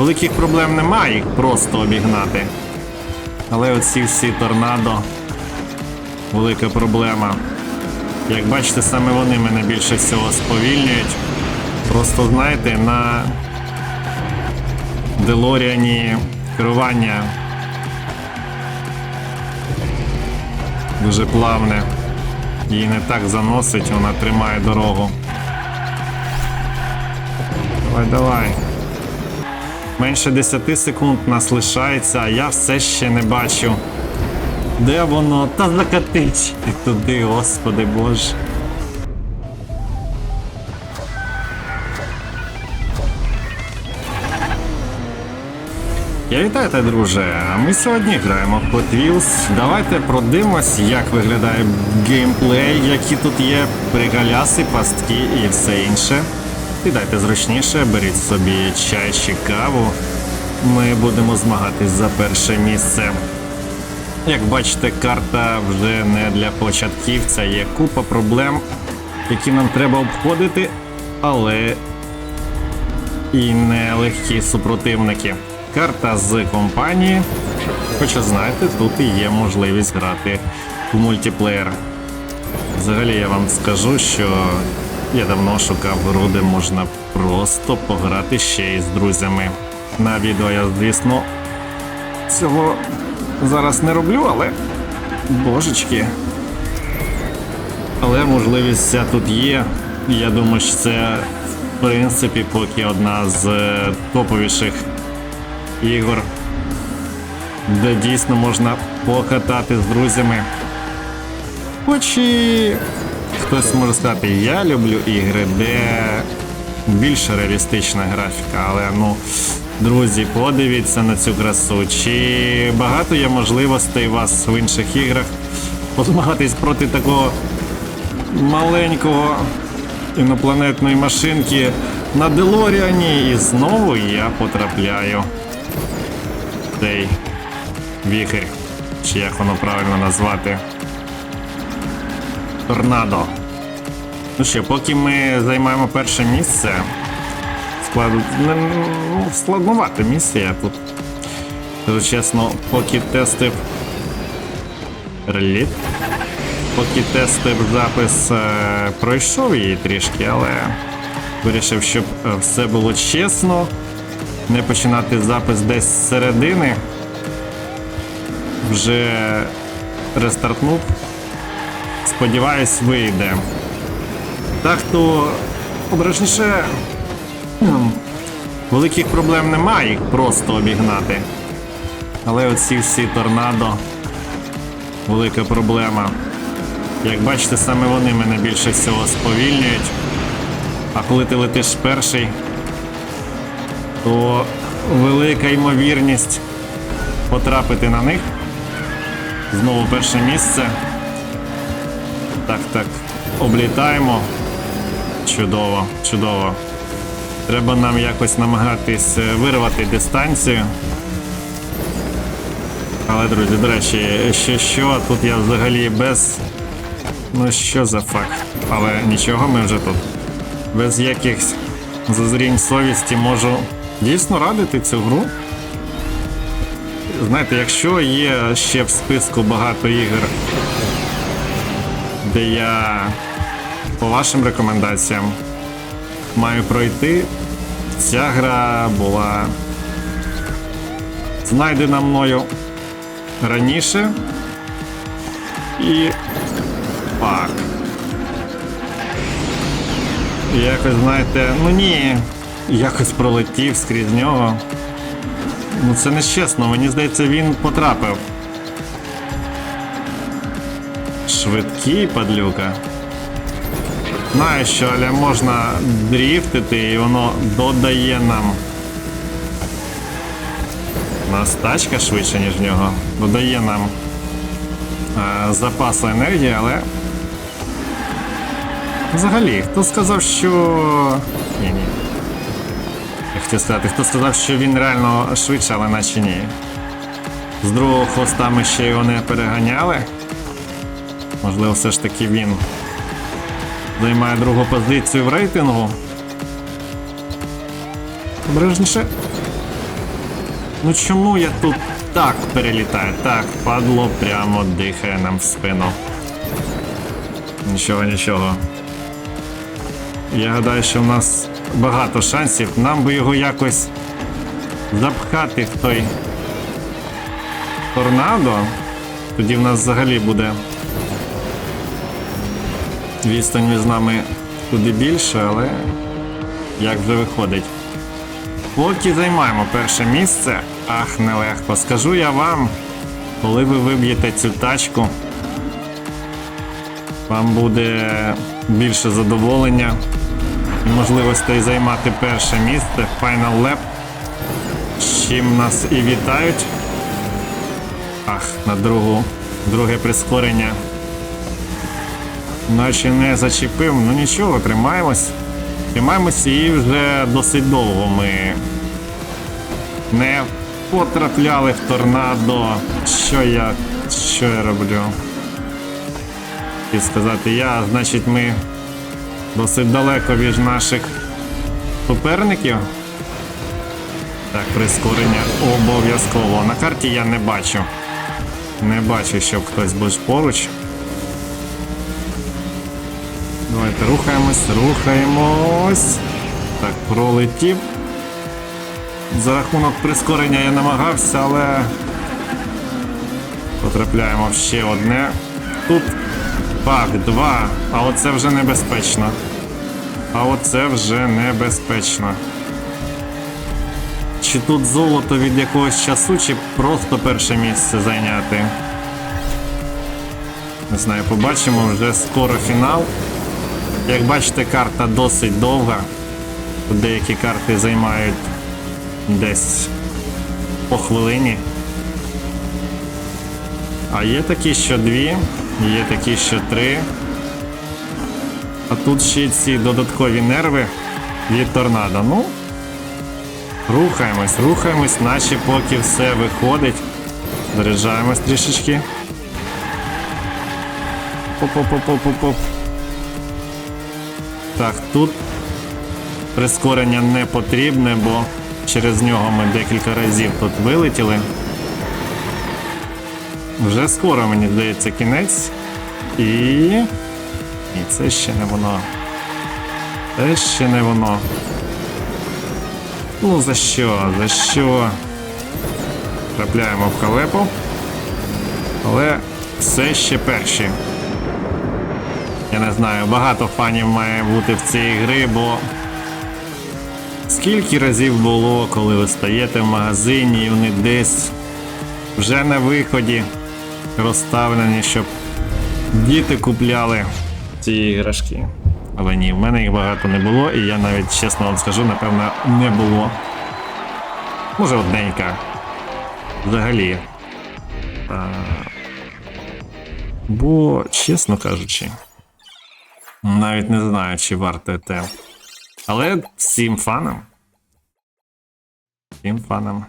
Великих проблем немає, їх просто обігнати. Але оці всі торнадо велика проблема. Як бачите, саме вони мене більше всього сповільнюють. Просто знаєте, на Делоріані керування дуже плавне. Її не так заносить, вона тримає дорогу. Давай, давай. Менше 10 секунд нас лишається, а я все ще не бачу. Де воно? Та закатить. Туди, господи боже. Я вітаю тебе, друже. Ми сьогодні граємо в Hot Wheels. Давайте продивимось, як виглядає геймплей, які тут є пригаляси, пастки і все інше. Сідайте зручніше, беріть собі чай чи каву. Ми будемо змагатись за перше місце. Як бачите, карта вже не для початківця. Є купа проблем, які нам треба обходити, але і не легкі супротивники. Карта з компанії. Хоча знаєте, тут і є можливість грати в мультиплеєр. Взагалі я вам скажу, що я давно шукав гру, де можна просто пограти ще із друзями. На відео я, звісно, цього зараз не роблю, але божечки. Але можливість ця тут є. Я думаю, що це в принципі поки одна з е, топовіших ігор, де дійсно можна покатати з друзями. Хоч і хтось може сказати, я люблю ігри, де більш реалістична графіка, але ну, друзі, подивіться на цю красу. Чи багато є можливостей у вас в інших іграх позмагатись проти такого маленького інопланетної машинки на Делоріані, і знову я потрапляю в цей віхер, чи як воно правильно назвати. Торнадо. Ну що, поки ми займаємо перше місце, склад... не- ну, складнувата місія тут. Скажу чесно, поки тестив реліт, поки тестив запис, е, пройшов її трішки, але вирішив, щоб е, все було чесно, не починати запис десь з середини. Вже рестартнув. Сподіваюсь, вийде. Так то обережніше. Великих проблем немає, їх просто обігнати. Але оці всі торнадо велика проблема. Як бачите, саме вони мене більше всього сповільнюють. А коли ти летиш перший, то велика ймовірність потрапити на них. Знову перше місце. Так, так. Облітаємо. Чудово, чудово. Треба нам якось намагатись е, вирвати дистанцію. Але, друзі, до речі, ще що, тут я взагалі без. Ну що за факт? Але нічого, ми вже тут. Без якихось зазрінь совісті можу дійсно радити цю гру. Знаєте, якщо є ще в списку багато ігор, де я по вашим рекомендаціям маю пройти, ця гра була знайдена мною раніше. І. Фак. І Якось, знаєте, ну ні, якось пролетів скрізь нього. Ну це не чесно, мені здається, він потрапив. Швидкий падлюка. Знаю, що але можна дріфтити і воно додає нам. У нас тачка швидше, ніж в нього. Додає нам е, запасу енергії, але. Взагалі, хто сказав, що. Ні, ні. Я хотів сказати, хто сказав, що він реально швидше, але наче ні. З другого хвоста ми ще його не переганяли. Можливо, все ж таки він займає другу позицію в рейтингу. Обережніше. Ну чому я тут так перелітаю? Так, падло прямо дихає нам в спину. Нічого, нічого. Я гадаю, що в нас багато шансів. Нам би його якось запхати в той торнадо. Тоді в нас взагалі буде відстань між нами куди більше, але як вже виходить. Поки займаємо перше місце, ах, нелегко. Скажу я вам, коли ви виб'єте цю тачку, вам буде більше задоволення і можливостей займати перше місце Final Lap, з чим нас і вітають. Ах, на другу, друге прискорення. Наче не зачепив, ну нічого, тримаємось. Тримаємось і вже досить довго ми не потрапляли в торнадо. Що я. Що я роблю? І сказати я, значить, ми досить далеко від наших суперників. Так, прискорення обов'язково. На карті я не бачу. Не бачу, щоб хтось був поруч. Давайте рухаємось, рухаємось. Так, пролетів. За рахунок прискорення я намагався, але потрапляємо в ще одне. Тут пак, два, а оце вже небезпечно. А оце вже небезпечно. Чи тут золото від якогось часу, чи просто перше місце зайняти? Не знаю, побачимо вже скоро фінал. Як бачите, карта досить довга. Деякі карти займають десь по хвилині. А є такі, що дві, є такі, що три. А тут ще ці додаткові нерви від торнадо. Ну, рухаємось, рухаємось, наче поки все виходить. Заряджаємось трішечки. Поп-поп-поп-поп-поп. Так, тут прискорення не потрібне, бо через нього ми декілька разів тут вилетіли. Вже скоро, мені здається, кінець. І. І це ще не воно. Це ще не воно. Ну, за що? За що? Трапляємо в халепу. Але все ще перші. Не знаю, багато фанів має бути в цій гри, бо скільки разів було, коли ви стаєте в магазині і вони десь вже на виході розставлені, щоб діти купляли ці іграшки. Але ні, в мене їх багато не було, і я навіть чесно вам скажу, напевно, не було. Може, одненька. Взагалі. А... Бо, чесно кажучи, навіть не знаю, чи варто те. Але всім фанам. Всім фанам.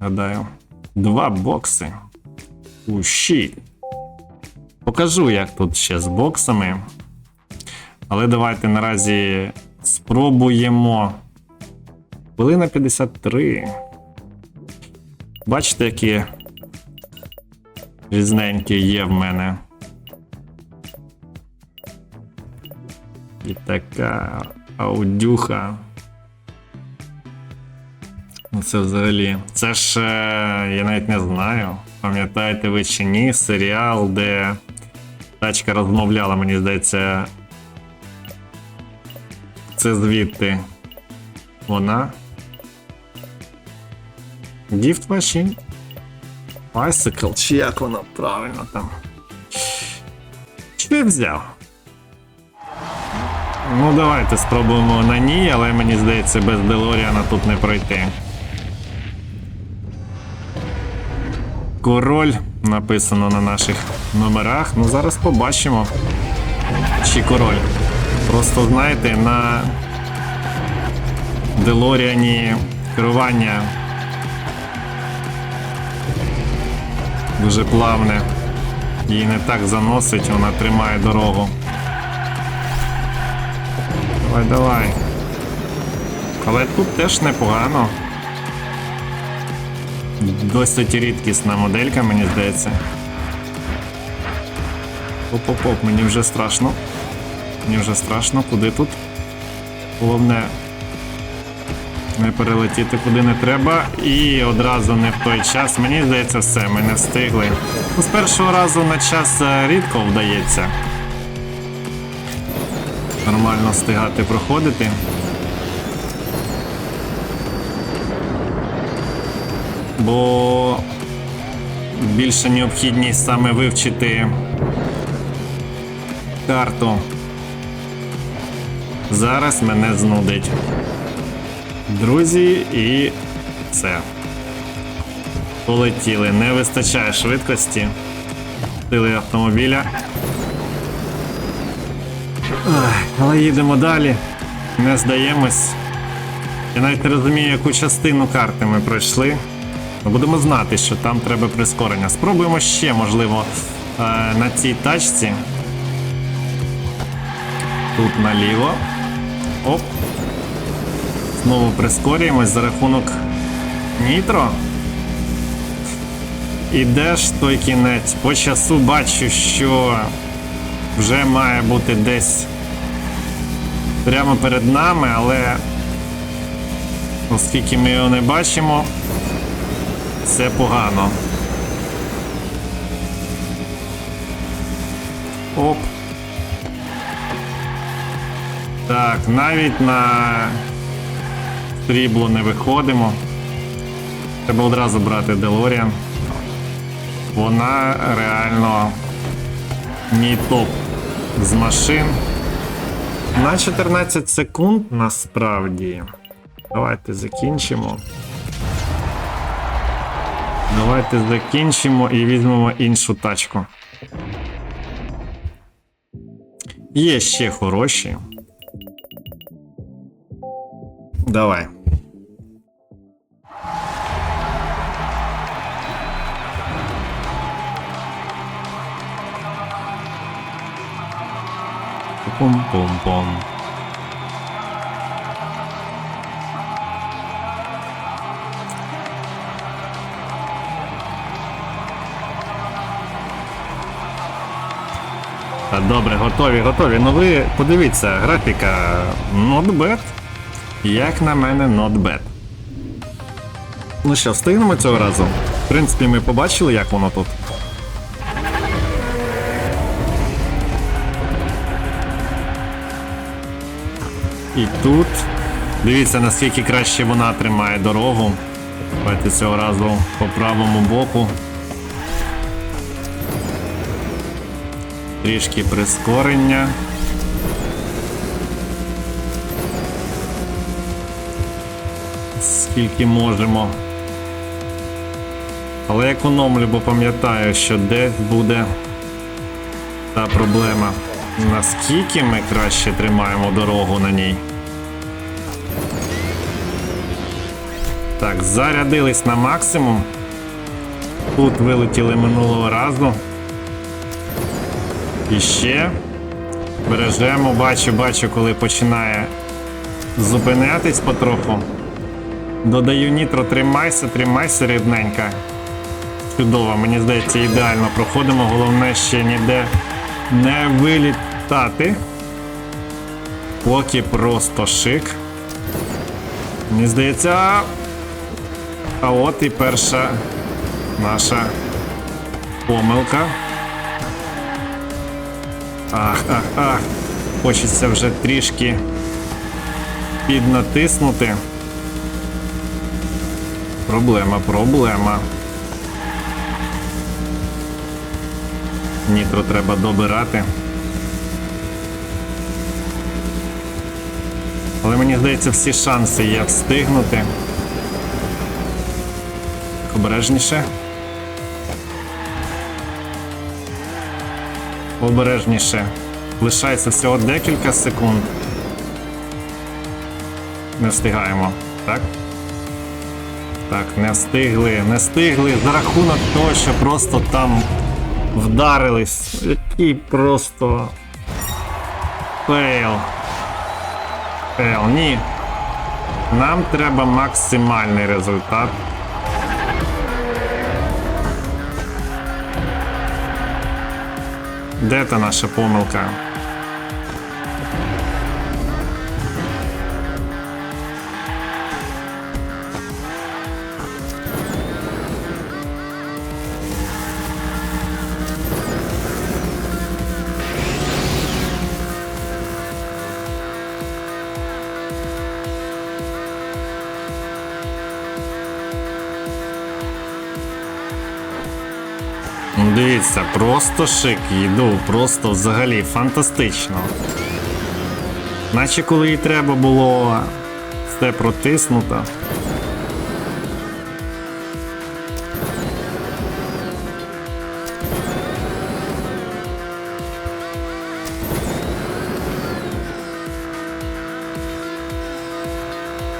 Гадаю. Два бокси. Ущі. Покажу, як тут ще з боксами. Але давайте наразі спробуємо. Хвилина 53. Бачите, які різненькі є в мене. І така аудюха. Ну це взагалі. Це ж я навіть не знаю. Пам'ятаєте ви чи ні, серіал, де тачка розмовляла, мені здається. Це звідти. Вона. Gift Machine? Bicycle, чи як воно правильно там. Я взяв? Ну, давайте спробуємо на ній, але мені здається, без Делоріана тут не пройти. Король написано на наших номерах. Ну, зараз побачимо. Чи король. Просто знаєте, на Делоріані керування дуже плавне. Її не так заносить, вона тримає дорогу. Давай, давай. Але тут теж непогано. Досить рідкісна моделька, мені здається. Оп-оп-оп, мені вже страшно. Мені вже страшно, куди тут? Головне не перелетіти куди не треба. І одразу не в той час. Мені здається, все, ми не встигли. Ну, з першого разу на час е, рідко вдається. Нормально встигати проходити. Бо більша необхідність саме вивчити карту. Зараз мене знудить. Друзі, і все. Полетіли. Не вистачає швидкості. Сили автомобіля. Але їдемо далі. Не здаємось. Я навіть не розумію, яку частину карти ми пройшли. Ми будемо знати, що там треба прискорення. Спробуємо ще, можливо, е, на цій тачці. Тут наліво. Оп. Знову прискорюємось за рахунок нітро. І де ж той кінець? По часу бачу, що вже має бути десь прямо перед нами, але оскільки ми його не бачимо, це погано. Оп. Так, навіть на срібло не виходимо. Треба одразу брати Делоріан. Вона реально мій топ з машин. На 14 секунд насправді. Давайте закінчимо. Давайте закінчимо і візьмемо іншу тачку. Є ще хороші. Давай. Пум-пум-пум. Добре, готові, готові. Ну ви подивіться, графіка not bad. Як на мене, not bad. Ну що, встигнемо цього разу? В принципі, ми побачили, як воно тут. І тут. Дивіться, наскільки краще вона тримає дорогу. Давайте цього разу по правому боку. Трішки прискорення. Скільки можемо. Але економлю, бо пам'ятаю, що десь буде та проблема. Наскільки ми краще тримаємо дорогу на ній. Так, зарядились на максимум. Тут вилетіли минулого разу. І ще бережемо, бачу, бачу, коли починає зупинятись потроху. Додаю нітро, тримайся, тримайся рідненька. Чудово, мені здається, ідеально проходимо. Головне ще ніде не вилітати. Поки просто шик. Мені здається. а- от і перша наша помилка. Ах, ах, ах. Хочеться вже трішки піднатиснути. Проблема, проблема. Нітро треба добирати. Але мені здається, всі шанси є встигнути. Обережніше. Обережніше. Лишається всього декілька секунд. Не встигаємо, так? Так, не встигли, не встигли за рахунок того, що просто там вдарились. Який просто. Фейл. Фейл, ні. Нам треба максимальний результат. Де та наша помилка? Дивіться, просто шик, їду, просто взагалі фантастично. Наче коли і треба було все протиснуто.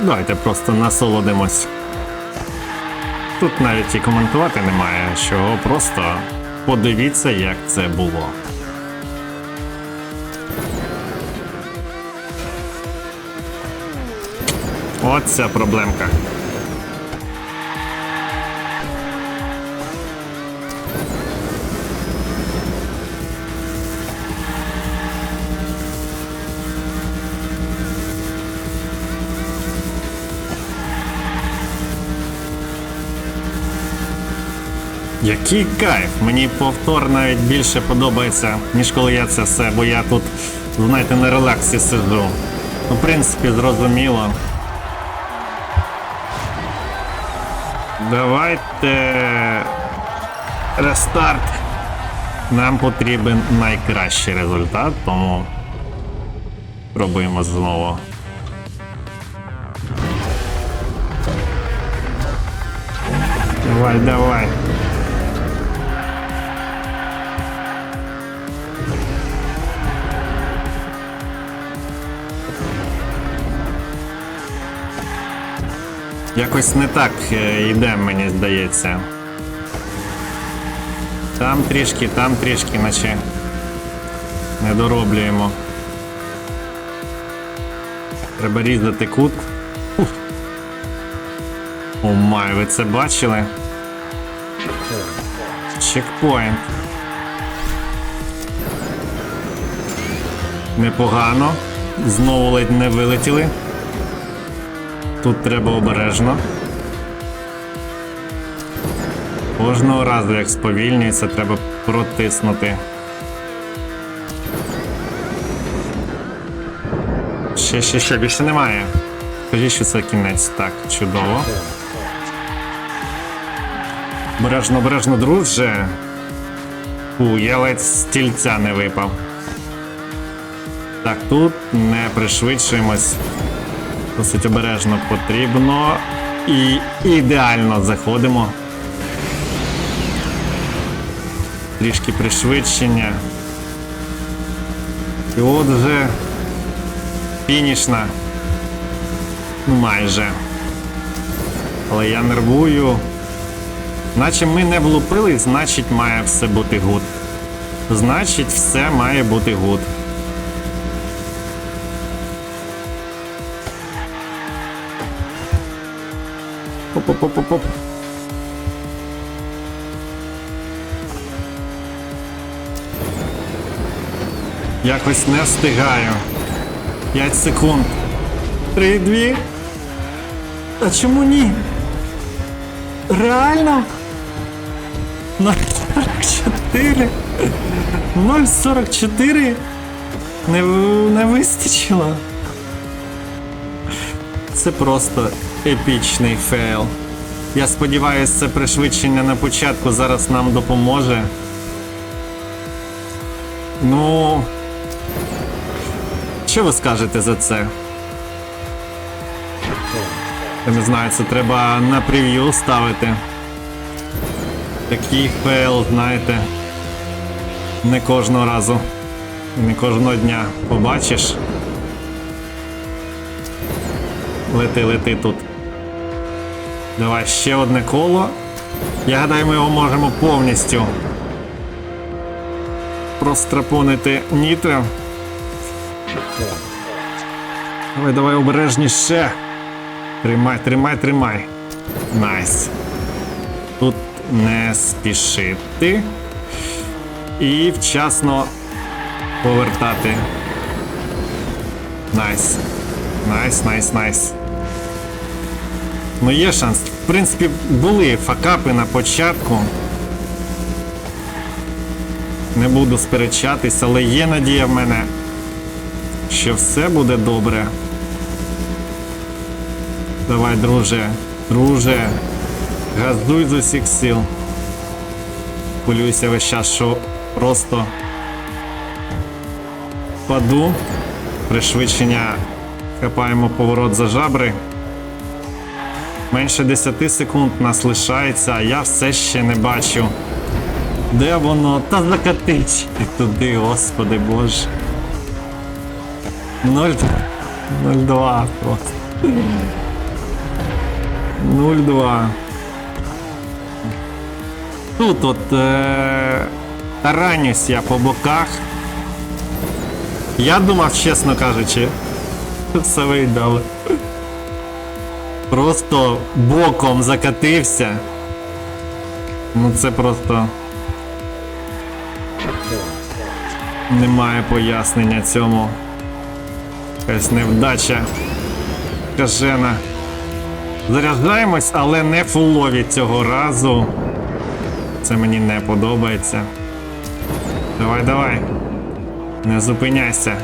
Давайте просто насолодимось. Тут навіть і коментувати немає, що просто подивіться, як це було. Оця проблемка. Який кайф! Мені повтор навіть більше подобається, ніж коли я це все, бо я тут, знаєте, на релаксі сиджу. Ну, в принципі, зрозуміло. Давайте. Рестарт. Нам потрібен найкращий результат, тому пробуємо знову. Давай, давай. Якось не так е, йде, мені здається. Там трішки, там трішки, наче не дороблюємо. Треба різати кут. О май, ви це бачили? Чекпоінт. Непогано. Знову ледь не вилетіли. Тут треба обережно. Кожного разу, як сповільнюється, треба протиснути. Ще, ще, ще, більше немає. Скажіть, що це кінець. Так, чудово. Обережно, обережно, друже. Фу, я ледь стільця не випав. Так, тут не пришвидшуємось. Досить обережно потрібно. І ідеально заходимо. Трішки пришвидшення. І от вже фінішна. Ну майже. Але я нервую. Наче ми не влупили, значить має все бути гуд. Значить, все має бути гуд. Оп-оп-оп-оп. Якось не встигаю. 5 секунд. Три, дві. А чому ні? Реально? 0,44? 0,44? Не, не вистачило. Це просто епічний фейл. Я сподіваюся, це пришвидшення на початку зараз нам допоможе. Ну. Що ви скажете за це? Я не знаю, це треба на прев'ю ставити. Такий фейл, знаєте. Не кожного разу. Не кожного дня побачиш. Лети, лети тут. Давай ще одне коло. Я гадаю, ми його можемо повністю прострапонити нітро. Давай, давай обережніше. Тримай, тримай, тримай. Найс. Тут не спішити. І вчасно повертати. Найс. Найс, найс, найс. Ну є шанс. В принципі, були факапи на початку. Не буду сперечатись, але є надія в мене, що все буде добре. Давай, друже, друже, газуй з усіх сил. Хвилююся весь час, що просто паду. Пришвидшення хапаємо поворот за жабри. Менше 10 секунд нас лишається, а я все ще не бачу. Де воно? Та закатить і туди, господи боже. 0 0-2 просто. 0-2. Тут от е- таранюсь я по боках. Я думав, чесно кажучи, все вийдало. Просто боком закатився. Ну це просто. Немає пояснення цьому. Якась невдача. Кажена. Заряджаємось, але не фулові цього разу. Це мені не подобається. Давай, давай. Не зупиняйся.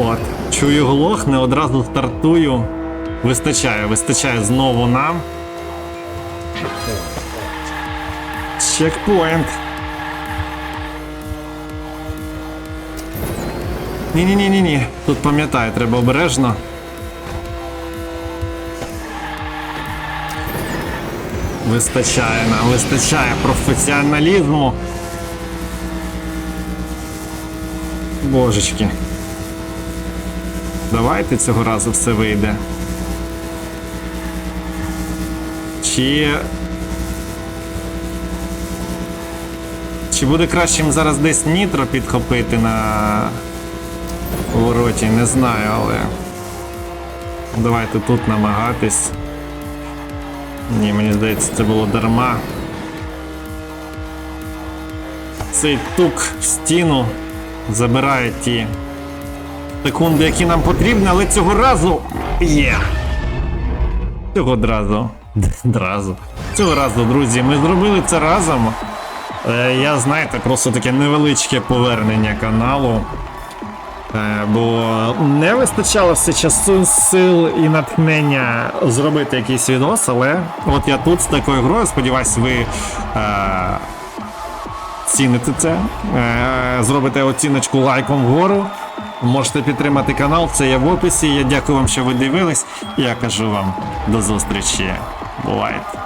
От, чую глох, не одразу стартую. Вистачає, вистачає знову нам. Чекпоінт. Ні-ні-ні-ні-ні. Тут пам'ятаю, треба обережно. Вистачає нам, вистачає професіоналізму. Божечки. Давайте цього разу все вийде. Чи. Чи буде кращим зараз десь нітро підхопити на повороті, не знаю, але. Давайте тут намагатись. Ні, мені здається, це було дарма. Цей тук в стіну забирає ті секунди, які нам потрібні, але цього разу є. Цього одразу. Одразу. Цього разу, друзі, ми зробили це разом. Е, Я, знаєте, просто таке невеличке повернення каналу. Е, Бо не вистачало все часу, сил і натхнення зробити якийсь відос, але от я тут з такою грою, сподіваюсь, ви е, ціните це, е, зробите оціночку лайком вгору. Можете підтримати канал, це є в описі. Я дякую вам, що ви дивились. Я кажу вам до зустрічі. Бувайте.